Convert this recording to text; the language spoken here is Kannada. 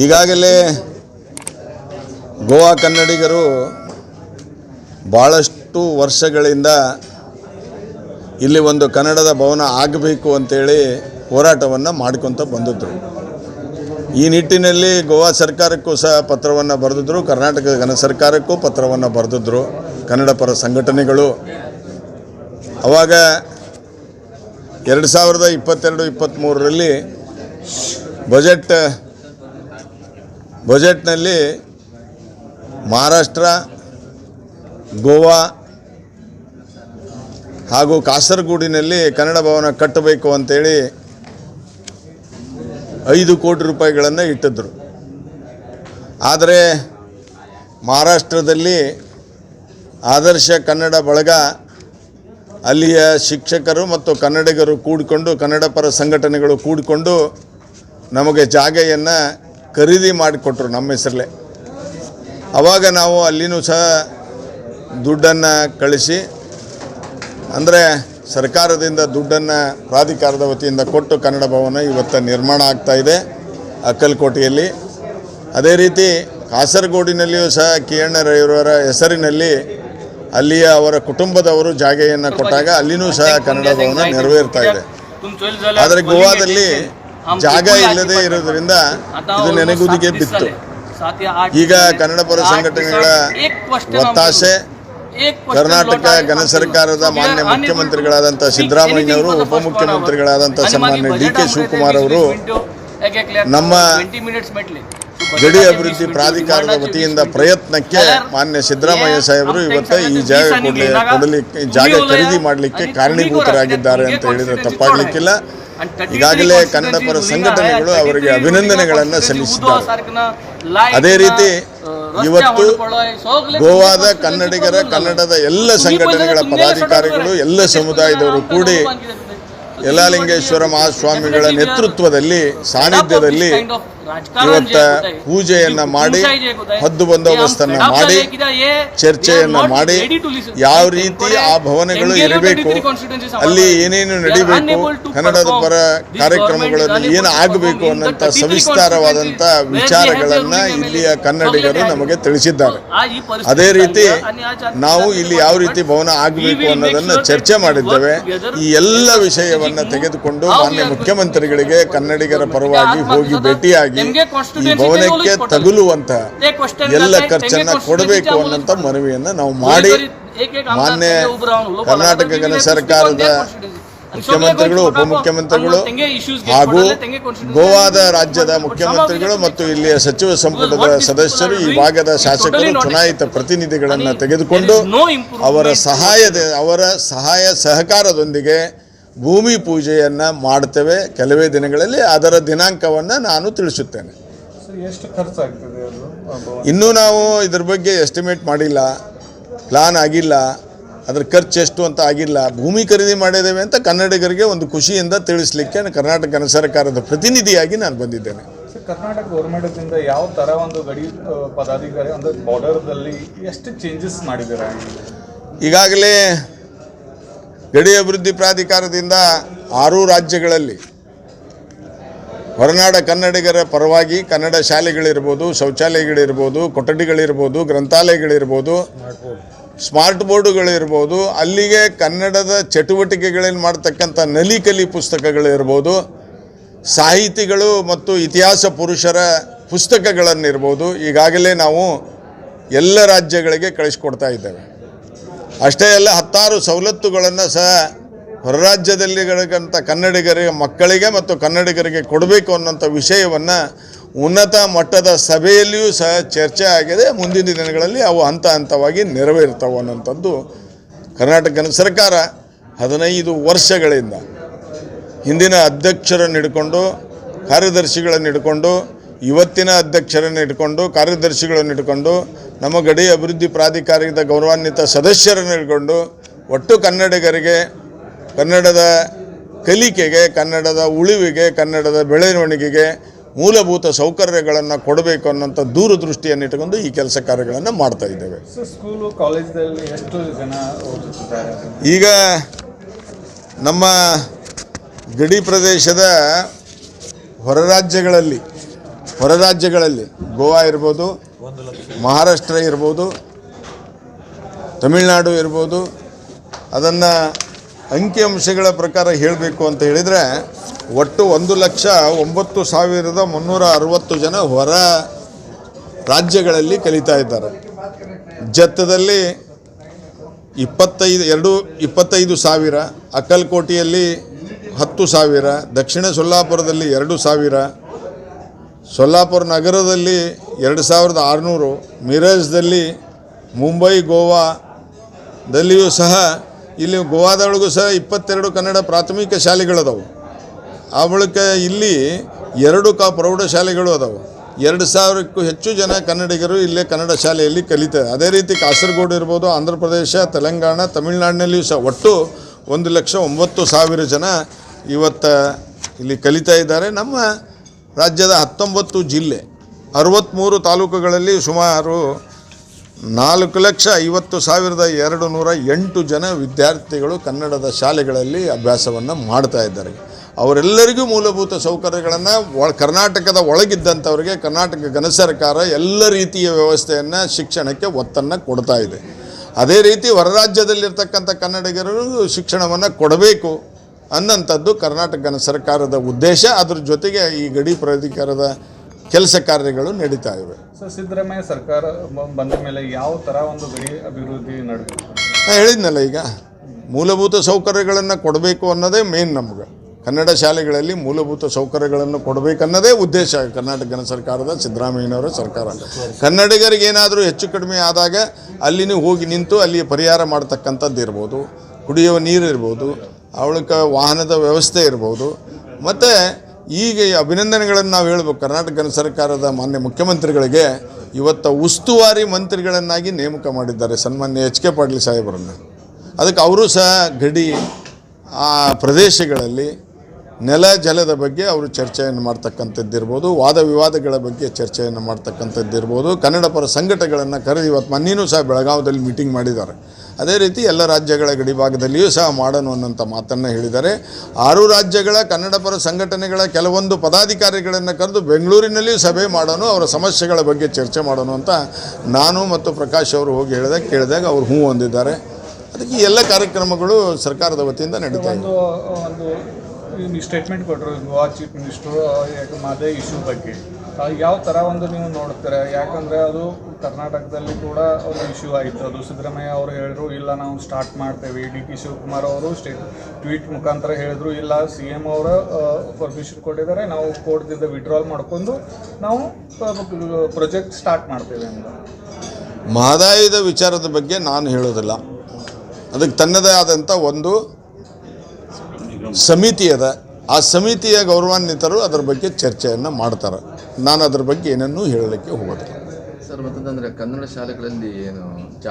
ಈಗಾಗಲೇ ಗೋವಾ ಕನ್ನಡಿಗರು ಭಾಳಷ್ಟು ವರ್ಷಗಳಿಂದ ಇಲ್ಲಿ ಒಂದು ಕನ್ನಡದ ಭವನ ಆಗಬೇಕು ಅಂತೇಳಿ ಹೋರಾಟವನ್ನು ಮಾಡ್ಕೊತ ಬಂದಿದ್ದರು ಈ ನಿಟ್ಟಿನಲ್ಲಿ ಗೋವಾ ಸರ್ಕಾರಕ್ಕೂ ಸಹ ಪತ್ರವನ್ನು ಬರೆದಿದ್ರು, ಕರ್ನಾಟಕ ಘನ ಸರ್ಕಾರಕ್ಕೂ ಪತ್ರವನ್ನು ಬರೆದಿದ್ರು, ಕನ್ನಡ ಪರ ಸಂಘಟನೆಗಳು. ಅವಾಗ ಎರಡು ಸಾವಿರದ ಇಪ್ಪತ್ತೆರಡು ಇಪ್ಪತ್ತ್ಮೂರರಲ್ಲಿ ಬಜೆಟ್ ಬಜೆಟ್ನಲ್ಲಿ ಮಹಾರಾಷ್ಟ್ರ, ಗೋವಾ ಹಾಗೂ ಕಾಸರಗೋಡಿನಲ್ಲಿ ಕನ್ನಡ ಭವನ ಕಟ್ಟಬೇಕು ಅಂತೇಳಿ ಐದು ಕೋಟಿ ರೂಪಾಯಿಗಳನ್ನು ಇಟ್ಟಿದ್ದರು ಆದರೆ ಮಹಾರಾಷ್ಟ್ರದಲ್ಲಿ ಆದರ್ಶ ಕನ್ನಡ ಬಳಗ ಅಲ್ಲಿಯ ಶಿಕ್ಷಕರು ಮತ್ತು ಕನ್ನಡಿಗರು ಕೂಡಿಕೊಂಡು ಕನ್ನಡ ಪರ ಸಂಘಟನೆಗಳು ಕೂಡಿಕೊಂಡು ನಮಗೆ ಜಾಗೆಯನ್ನು ಖರೀದಿ ಮಾಡಿಕೊಟ್ರು ನಮ್ಮ ಹೆಸರಲ್ಲೇ. ಆವಾಗ ನಾವು ಅಲ್ಲಿನೂ ಸಹ ದುಡ್ಡನ್ನು ಕಳಿಸಿ ಅಂದರೆ ಸರ್ಕಾರದಿಂದ ದುಡ್ಡನ್ನು ಪ್ರಾಧಿಕಾರದ ವತಿಯಿಂದ ಕೊಟ್ಟು ಕನ್ನಡ ಭವನ ಇವತ್ತು ನಿರ್ಮಾಣ ಆಗ್ತಾ ಇದೆ ಅಕ್ಕಲ್ಕೋಟೆಯಲ್ಲಿ. ಅದೇ ರೀತಿ ಕಾಸರಗೋಡಿನಲ್ಲಿಯೂ ಸಹ ಕೆ ಎಣ್ಣ ರೈಯವರ ಹೆಸರಿನಲ್ಲಿ ಅಲ್ಲಿಯ ಅವರ ಕುಟುಂಬದವರು ಜಾಗೆಯನ್ನು ಕೊಟ್ಟಾಗ ಅಲ್ಲಿನೂ ಸಹ ಕನ್ನಡ ಭವನ ನೆರವೇರ್ತಾ ಇದೆ. ಆದರೆ ಗೋವಾದಲ್ಲಿ ಜಾಗ ಇಲ್ಲದೆ ಇರೋದ್ರಿಂದ ಇದು ನೆನೆಗುದಿಗೆ ಬಿತ್ತು. ಈಗ ಕನ್ನಡ ಪರ ಸಂಘಟನೆಗಳ ಒತ್ತಾಸೆ ಕರ್ನಾಟಕ ಘನ ಸರ್ಕಾರದ ಮಾನ್ಯ ಮುಖ್ಯಮಂತ್ರಿಗಳಾದಂಥ ಸಿದ್ದರಾಮಯ್ಯನವರು ಉಪಮುಖ್ಯಮಂತ್ರಿಗಳಾದಂಥ ಸನ್ಮಾನ್ಯ ಡಿ ಕೆ ಶಿವಕುಮಾರ್ ಅವರು ನಮ್ಮ ಗಡಿ ಅಭಿವೃದ್ಧಿ ಪ್ರಾಧಿಕಾರದ ವತಿಯಿಂದ ಪ್ರಯತ್ನಕ್ಕೆ ಮಾನ್ಯ ಸಿದ್ದರಾಮಯ್ಯ ಸಾಹೇಬರು ಇವತ್ತು ಈ ಜಾಗ ಕೊಡಲಿ ಕೊಡಲಿಕ್ಕೆ ಜಾಗ ಖರೀದಿ ಮಾಡಲಿಕ್ಕೆ ಕಾರಣೀಭೂತರಾಗಿದ್ದಾರೆ ಅಂತ ಹೇಳಿದರೆ ತಪ್ಪಾಗಲಿಕ್ಕಿಲ್ಲ. ಈಗಾಗಲೇ ಕನ್ನಡ ಪರ ಸಂಘಟನೆಗಳು ಅವರಿಗೆ ಅಭಿನಂದನೆಗಳನ್ನು ಸಲ್ಲಿಸಿದ್ದಾರೆ. ಅದೇ ರೀತಿ ಇವತ್ತು ಗೋವಾದ ಕನ್ನಡಿಗರ ಕನ್ನಡದ ಎಲ್ಲ ಸಂಘಟನೆಗಳ ಪದಾಧಿಕಾರಿಗಳು ಎಲ್ಲ ಸಮುದಾಯದವರು ಕೂಡಿ ಯಲಾಲಿಂಗೇಶ್ವರ ಮಹಾಸ್ವಾಮಿಗಳ ನೇತೃತ್ವದಲ್ಲಿ ಸಾನ್ನಿಧ್ಯದಲ್ಲಿ ಇವತ್ತ ಪೂಜೆಯನ್ನ ಮಾಡಿ ಹದ್ದು ಬಂದೋಬಸ್ತನ್ನ ಮಾಡಿ ಚರ್ಚೆಯನ್ನ ಮಾಡಿ ಯಾವ ರೀತಿ ಆ ಭವನಗಳು ಇರಬೇಕು ಅಲ್ಲಿ ಏನೇನು ನಡಿಬೇಕು ಕನ್ನಡದ ಪರ ಕಾರ್ಯಕ್ರಮಗಳಲ್ಲಿ ಏನು ಆಗಬೇಕು ಅನ್ನೋಂಥ ಸವಿಸ್ತಾರವಾದಂಥ ವಿಚಾರಗಳನ್ನ ಇಲ್ಲಿಯ ಕನ್ನಡಿಗರು ನಮಗೆ ತಿಳಿಸಿದ್ದಾರೆ. ಅದೇ ರೀತಿ ನಾವು ಇಲ್ಲಿ ಯಾವ ರೀತಿ ಭವನ ಆಗಬೇಕು ಅನ್ನೋದನ್ನ ಚರ್ಚೆ ಮಾಡಿದ್ದೇವೆ. ಈ ಎಲ್ಲ ವಿಷಯವನ್ನ ತೆಗೆದುಕೊಂಡು ಮಾನ್ಯ ಮುಖ್ಯಮಂತ್ರಿಗಳಿಗೆ ಕನ್ನಡಿಗರ ಪರವಾಗಿ ಹೋಗಿ ಭೇಟಿಯಾಗಿ ಈ ಭವನಕ್ಕೆ ತಗುಲುವಂತ ಎಲ್ಲ ಖರ್ಚನ್ನ ಕೊಡಬೇಕು ಅನ್ನೋಂಥ ಮನವಿಯನ್ನ ನಾವು ಮಾಡಿ ಮಾನ್ಯ ಕರ್ನಾಟಕ ಸರ್ಕಾರದ ಮುಖ್ಯಮಂತ್ರಿಗಳು ಉಪಮುಖ್ಯಮಂತ್ರಿಗಳು ಹಾಗೂ ಗೋವಾದ ರಾಜ್ಯದ ಮುಖ್ಯಮಂತ್ರಿಗಳು ಮತ್ತು ಇಲ್ಲಿಯ ಸಚಿವ ಸಂಪುಟದ ಸದಸ್ಯರು ಈ ಭಾಗದ ಶಾಸಕರು ಚುನಾಯಿತ ಪ್ರತಿನಿಧಿಗಳನ್ನು ತೆಗೆದುಕೊಂಡು ಅವರ ಸಹಾಯದ ಅವರ ಸಹಾಯ ಸಹಕಾರದೊಂದಿಗೆ ಭೂಮಿ ಪೂಜೆಯನ್ನು ಮಾಡ್ತೇವೆ ಕೆಲವೇ ದಿನಗಳಲ್ಲಿ ಅದರ ದಿನಾಂಕವನ್ನು ನಾನು ತಿಳಿಸುತ್ತೇನೆ. ಎಷ್ಟು ಇನ್ನೂ ನಾವು ಇದ್ರ ಬಗ್ಗೆ ಎಸ್ಟಿಮೇಟ್ ಮಾಡಿಲ್ಲ ಪ್ಲಾನ್ ಆಗಿಲ್ಲ ಅದ್ರ ಖರ್ಚು ಎಷ್ಟು ಅಂತ ಆಗಿಲ್ಲ. ಭೂಮಿ ಖರೀದಿ ಮಾಡಿದ್ದೇವೆ ಅಂತ ಕನ್ನಡಿಗರಿಗೆ ಒಂದು ಖುಷಿಯಿಂದ ತಿಳಿಸ್ಲಿಕ್ಕೆ ಕರ್ನಾಟಕ ಸರ್ಕಾರದ ಪ್ರತಿನಿಧಿಯಾಗಿ ನಾನು ಬಂದಿದ್ದೇನೆ. ಕರ್ನಾಟಕ ಗೌರ್ಮೆಂಟದಿಂದ ಯಾವ ಥರ ಒಂದು ಗಡಿ ಪದಾಧಿಕಾರಿ ಬಾರ್ಡರ್ ಬಾರ್ಡರ್ದಲ್ಲಿ ಎಷ್ಟು ಚೇಂಜಸ್ ಮಾಡಿದ್ದಾರೆ? ಈಗಾಗಲೇ ಗಡಿ ಅಭಿವೃದ್ಧಿ ಪ್ರಾಧಿಕಾರದಿಂದ ಆರು ರಾಜ್ಯಗಳಲ್ಲಿ ಹೊರನಾಡ ಕನ್ನಡಿಗರ ಪರವಾಗಿ ಕನ್ನಡ ಶಾಲೆಗಳಿರ್ಬೋದು, ಶೌಚಾಲಯಗಳಿರ್ಬೋದು, ಕೊಠಡಿಗಳಿರ್ಬೋದು, ಗ್ರಂಥಾಲಯಗಳಿರ್ಬೋದು, ಸ್ಮಾರ್ಟ್ ಬೋರ್ಡುಗಳಿರ್ಬೋದು, ಅಲ್ಲಿಗೆ ಕನ್ನಡದ ಚಟುವಟಿಕೆಗಳನ್ನು ಮಾಡ್ತಕ್ಕಂಥ ನಲಿಕಲಿ ಪುಸ್ತಕಗಳಿರ್ಬೋದು, ಸಾಹಿತಿಗಳು ಮತ್ತು ಇತಿಹಾಸ ಪುರುಷರ ಪುಸ್ತಕಗಳನ್ನಿರ್ಬೋದು, ಈಗಾಗಲೇ ನಾವು ಎಲ್ಲ ರಾಜ್ಯಗಳಿಗೆ ಕಳಿಸ್ಕೊಡ್ತಾ ಇದ್ದೇವೆ. ಅಷ್ಟೇ ಅಲ್ಲ, ಹತ್ತಾರು ಸವಲತ್ತುಗಳನ್ನು ಸಹ ಹೊರರಾಜ್ಯದಲ್ಲಿಗಳಂಥ ಕನ್ನಡಿಗರಿಗೆ, ಮಕ್ಕಳಿಗೆ ಮತ್ತು ಕನ್ನಡಿಗರಿಗೆ ಕೊಡಬೇಕು ಅನ್ನೋಂಥ ವಿಷಯವನ್ನು ಉನ್ನತ ಮಟ್ಟದ ಸಭೆಯಲ್ಲಿಯೂ ಸಹ ಚರ್ಚೆ ಆಗಿದೆ. ಮುಂದಿನ ದಿನಗಳಲ್ಲಿ ಅವು ಹಂತ ಹಂತವಾಗಿ ನೆರವೇರ್ತವೆ ಅನ್ನೋಂಥದ್ದು ಕರ್ನಾಟಕ ಸರ್ಕಾರ ಹದಿನೈದು ವರ್ಷಗಳಿಂದ ಹಿಂದಿನ ಅಧ್ಯಕ್ಷರನ್ನು ಹಿಡ್ಕೊಂಡು, ಕಾರ್ಯದರ್ಶಿಗಳನ್ನು ಹಿಡ್ಕೊಂಡು ಇವತ್ತಿನ ಅಧ್ಯಕ್ಷರನ್ನು ಇಟ್ಕೊಂಡು ಕಾರ್ಯದರ್ಶಿಗಳನ್ನು ಇಟ್ಕೊಂಡು ನಮ್ಮ ಗಡಿ ಅಭಿವೃದ್ಧಿ ಪ್ರಾಧಿಕಾರದ ಗೌರವಾನ್ವಿತ ಸದಸ್ಯರನ್ನು ಇಟ್ಕೊಂಡು ಒಟ್ಟು ಕನ್ನಡಿಗರಿಗೆ ಕನ್ನಡದ ಕಲಿಕೆಗೆ ಕನ್ನಡದ ಉಳಿವಿಗೆ ಕನ್ನಡದ ಬೆಳವಣಿಗೆಗೆ ಮೂಲಭೂತ ಸೌಕರ್ಯಗಳನ್ನು ಕೊಡಬೇಕು ಅನ್ನೋಂಥ ದೂರದೃಷ್ಟಿಯನ್ನು ಇಟ್ಕೊಂಡು ಈ ಕೆಲಸ ಕಾರ್ಯಗಳನ್ನು ಮಾಡ್ತಾ ಇದ್ದೇವೆ. ಸ್ಕೂಲು ಕಾಲೇಜಲ್ಲಿ ಎಷ್ಟು ಜನ ಈಗ ನಮ್ಮ ಗಡಿ ಪ್ರದೇಶದ ಹೊರ ರಾಜ್ಯಗಳಲ್ಲಿ ಹೊರ ರಾಜ್ಯಗಳಲ್ಲಿ ಗೋವಾ ಇರ್ಬೋದು, ಮಹಾರಾಷ್ಟ್ರ ಇರ್ಬೋದು, ತಮಿಳುನಾಡು ಇರ್ಬೋದು, ಅದನ್ನು ಅಂಕಿಅಂಶಗಳ ಪ್ರಕಾರ ಹೇಳಬೇಕು ಅಂತ ಹೇಳಿದರೆ ಒಟ್ಟು ಒಂದು ಲಕ್ಷ ಒಂಬತ್ತು ಸಾವಿರದ ಮುನ್ನೂರ ಅರವತ್ತು ಜನ ಹೊರ ರಾಜ್ಯಗಳಲ್ಲಿ ಕಲಿತಾ ಇದ್ದಾರೆ. ಜತ್ತದಲ್ಲಿ ಇಪ್ಪತ್ತೈದು, ಎರಡು, ಇಪ್ಪತ್ತೈದು ಸಾವಿರ ಅಕ್ಕಲ್ಕೋಟೆಯಲ್ಲಿ ಹತ್ತು ಸಾವಿರ, ದಕ್ಷಿಣ ಸೊಲ್ಲಾಪುರದಲ್ಲಿ ಎರಡು ಸಾವಿರ ಸೊಲ್ಲಾಪುರ ನಗರದಲ್ಲಿ ಎರಡು ಸಾವಿರದ ಆರುನೂರು, ಮಿರಜ್ದಲ್ಲಿ ಮುಂಬೈ, ಗೋವಾದಲ್ಲಿಯೂ ಸಹ, ಇಲ್ಲಿ ಗೋವಾದೊಳಗೂ ಸಹ ಇಪ್ಪತ್ತೆರಡು ಕನ್ನಡ ಪ್ರಾಥಮಿಕ ಶಾಲೆಗಳದಾವು ಆ ಬಳಿಕ ಇಲ್ಲಿ ಎರಡು ಕ ಪ್ರೌಢಶಾಲೆಗಳು ಅದಾವೆ. ಎರಡು ಸಾವಿರಕ್ಕೂ ಹೆಚ್ಚು ಜನ ಕನ್ನಡಿಗರು ಇಲ್ಲೇ ಕನ್ನಡ ಶಾಲೆಯಲ್ಲಿ ಕಲಿತಾರೆ. ಅದೇ ರೀತಿ ಕಾಸರಗೋಡು ಇರ್ಬೋದು ಆಂಧ್ರ ಪ್ರದೇಶ ತೆಲಂಗಾಣ, ತಮಿಳುನಾಡಿನಲ್ಲಿಯೂ ಸಹ ಒಟ್ಟು ಒಂದು ಲಕ್ಷ ಒಂಬತ್ತು ಸಾವಿರ ಜನ ಇವತ್ತು ಇಲ್ಲಿ ಕಲಿತಾ ಇದ್ದಾರೆ. ನಮ್ಮ ರಾಜ್ಯದ ಹತ್ತೊಂಬತ್ತು ಜಿಲ್ಲೆ ಅರವತ್ತ್ಮೂರು ತಾಲೂಕುಗಳಲ್ಲಿ ಸುಮಾರು ನಾಲ್ಕು ಲಕ್ಷ ಐವತ್ತು ಸಾವಿರದ ಎರಡು ನೂರ ಎಂಟು ಜನ ವಿದ್ಯಾರ್ಥಿಗಳು ಕನ್ನಡದ ಶಾಲೆಗಳಲ್ಲಿ ಅಭ್ಯಾಸವನ್ನು ಮಾಡ್ತಾ ಇದ್ದಾರೆ. ಅವರೆಲ್ಲರಿಗೂ ಮೂಲಭೂತ ಸೌಕರ್ಯಗಳನ್ನು ಒಳ, ಕರ್ನಾಟಕದ ಒಳಗಿದ್ದಂಥವ್ರಿಗೆ, ಕರ್ನಾಟಕ ಘನ ಸರ್ಕಾರ ಎಲ್ಲ ರೀತಿಯ ವ್ಯವಸ್ಥೆಯನ್ನು ಶಿಕ್ಷಣಕ್ಕೆ ಒತ್ತನ್ನು ಕೊಡ್ತಾ ಇದೆ. ಅದೇ ರೀತಿ ಹೊರ ರಾಜ್ಯದಲ್ಲಿರ್ತಕ್ಕಂಥ ಕನ್ನಡಿಗರು ಶಿಕ್ಷಣವನ್ನು ಕೊಡಬೇಕು. ಅನ್ನಂಥದ್ದು ಕರ್ನಾಟಕ ಸರ್ಕಾರದ ಉದ್ದೇಶ. ಅದ್ರ ಜೊತೆಗೆ ಈ ಗಡಿ ಪ್ರಾಧಿಕಾರದ ಕೆಲಸ ಕಾರ್ಯಗಳು ನಡೀತಾ ಇವೆ. ಸರ್ ಸಿದ್ದರಾಮಯ್ಯ ಸರ್ಕಾರ ಬಂದ ಮೇಲೆ ಯಾವ ಥರ ಒಂದು ಗಡಿ ಅಭಿವೃದ್ಧಿ ನಡೆದಿದೆ? ನಾನು ಹೇಳಿದ್ನಲ್ಲ ಈಗ ಮೂಲಭೂತ ಸೌಕರ್ಯಗಳನ್ನು ಕೊಡಬೇಕು ಅನ್ನೋದೇ ಮೇನ್ ನಮ್ಗೆ. ಕನ್ನಡ ಶಾಲೆಗಳಲ್ಲಿ ಮೂಲಭೂತ ಸೌಕರ್ಯಗಳನ್ನು ಕೊಡಬೇಕನ್ನೋದೇ ಉದ್ದೇಶ ಕರ್ನಾಟಕ ಸರ್ಕಾರದ ಸಿದ್ದರಾಮಯ್ಯನವರ ಸರ್ಕಾರ. ಕನ್ನಡಿಗರಿಗೆ ಏನಾದರೂ ಹೆಚ್ಚು ಕಡಿಮೆ ಆದಾಗ ಅಲ್ಲಿನೂ ಹೋಗಿ ನಿಂತು ಅಲ್ಲಿ ಪರಿಹಾರ ಮಾಡ್ತಕ್ಕಂಥದ್ದು ಇರ್ಬೋದು ಕುಡಿಯುವ ನೀರು ಇರ್ಬೋದು ಅವಳಕ್ಕೆ ವಾಹನದ ವ್ಯವಸ್ಥೆ ಇರ್ಬೋದು. ಮತ್ತು ಈಗ ಈ ಅಭಿನಂದನೆಗಳನ್ನು ನಾವು ಹೇಳ್ಬೇಕು ಕರ್ನಾಟಕ ಸರ್ಕಾರದ ಮಾನ್ಯ ಮುಖ್ಯಮಂತ್ರಿಗಳಿಗೆ ಇವತ್ತು ಉಸ್ತುವಾರಿ ಮಂತ್ರಿಗಳನ್ನಾಗಿ ನೇಮಕ ಮಾಡಿದ್ದಾರೆ ಸನ್ಮಾನ್ಯ ಎಚ್ ಕೆ ಪಾಟೀಲ್ ಸಾಹೇಬರನ್ನು. ಅದಕ್ಕೆ ಅವರು ಸಹ ಗಡಿ, ಆ ಪ್ರದೇಶಗಳಲ್ಲಿ ನೆಲ ಜಲದ ಬಗ್ಗೆ ಅವರು ಚರ್ಚೆಯನ್ನು ಮಾಡ್ತಕ್ಕಂಥದ್ದಿರ್ಬೋದು, ವಾದ ವಿವಾದಗಳ ಬಗ್ಗೆ ಚರ್ಚೆಯನ್ನು ಮಾಡ್ತಕ್ಕಂಥದ್ದಿರ್ಬೋದು, ಕನ್ನಡ ಪರ ಸಂಘಟನೆಗಳನ್ನು ಕರೆದು ಇವತ್ತು ಮನ್ನಿನೂ ಸಹ ಬೆಳಗಾವದಲ್ಲಿ ಮೀಟಿಂಗ್ ಮಾಡಿದ್ದಾರೆ. ಅದೇ ರೀತಿ ಎಲ್ಲ ರಾಜ್ಯಗಳ ಗಡಿ ಭಾಗದಲ್ಲಿಯೂ ಸಹ ಮಾಡೋಣ ಅನ್ನೋಂಥ ಮಾತನ್ನು ಹೇಳಿದ್ದಾರೆ. ಆರು ರಾಜ್ಯಗಳ ಕನ್ನಡ ಪರ ಸಂಘಟನೆಗಳ ಕೆಲವೊಂದು ಪದಾಧಿಕಾರಿಗಳನ್ನು ಕರೆದು ಬೆಂಗಳೂರಿನಲ್ಲಿಯೂ ಸಭೆ ಮಾಡೋಣ, ಅವರ ಸಮಸ್ಯೆಗಳ ಬಗ್ಗೆ ಚರ್ಚೆ ಮಾಡೋಣ ಅಂತ ನಾನು ಮತ್ತು ಪ್ರಕಾಶ್ ಅವರು ಹೋಗಿ ಹೇಳಿದಾಗ ಕೇಳಿದಾಗ ಅವರು ಹ್ಞೂ ಹೊಂದಿದ್ದಾರೆ. ಅದಕ್ಕೆ ಎಲ್ಲ ಕಾರ್ಯಕ್ರಮಗಳು ಸರ್ಕಾರದ ವತಿಯಿಂದ ನಡೀತಾ ಇದೆ. ಒಂದು ಸ್ಟೇಟ್ಮೆಂಟ್ ಕೊಟ್ಟರು ಗೋವಾ ಚೀಫ್ ಮಿನಿಸ್ಟ್ರು ಯಾಕೆ ಅದೇ ಇಶ್ಯೂ ಬಗ್ಗೆ. ಯಾವ ಥರ ಒಂದು ನೀವು ನೋಡ್ತೀರ? ಯಾಕಂದರೆ ಅದು ಕರ್ನಾಟಕದಲ್ಲಿ ಕೂಡ ಒಂದು ಇಶ್ಯೂ ಆಯಿತು. ಅದು ಸಿದ್ದರಾಮಯ್ಯ ಅವರು ಹೇಳಿದ್ರು, ಇಲ್ಲ ನಾವು ಸ್ಟಾರ್ಟ್ ಮಾಡ್ತೇವೆ. ಡಿ ಕೆ ಶಿವಕುಮಾರ್ ಅವರು ಸ್ಟೇಟ್ ಟ್ವೀಟ್ ಮುಖಾಂತರ ಹೇಳಿದ್ರು, ಇಲ್ಲ ಸಿ ಎಂ ಅವರ ಪರ್ಮಿಷನ್ ಕೊಟ್ಟಿದ್ದಾರೆ. ನಾವು ಕೋರ್ಟ್ದಿಂದ ವಿಡ್ರಾಲ್ ಮಾಡ್ಕೊಂಡು ನಾವು ಪ್ರೊಜೆಕ್ಟ್ ಸ್ಟಾರ್ಟ್ ಮಾಡ್ತೇವೆ ಅಂತ. ಮಹದಾಯದ ವಿಚಾರದ ಬಗ್ಗೆ ನಾನು ಹೇಳೋದಿಲ್ಲ. ಅದಕ್ಕೆ ತನ್ನದೇ ಆದಂಥ ಒಂದು ಸಮಿತಿ ಅದ ಆ ಸಮಿತಿಯ ಗೌರವಾನ್ವಿತರು ಅದರ ಬಗ್ಗೆ ಚರ್ಚೆಯನ್ನು ಮಾಡ್ತಾರೆ. ನಾನು ಅದ್ರ ಬಗ್ಗೆ ಏನನ್ನೂ ಹೇಳಲಿಕ್ಕೆ ಹೋಗೋದಿಲ್ಲ. ಸರ್ ಮತ್ತೊಂದಂದ್ರೆ ಕನ್ನಡ ಶಾಲೆಗಳಲ್ಲಿ ಏನು ಜಾತಿ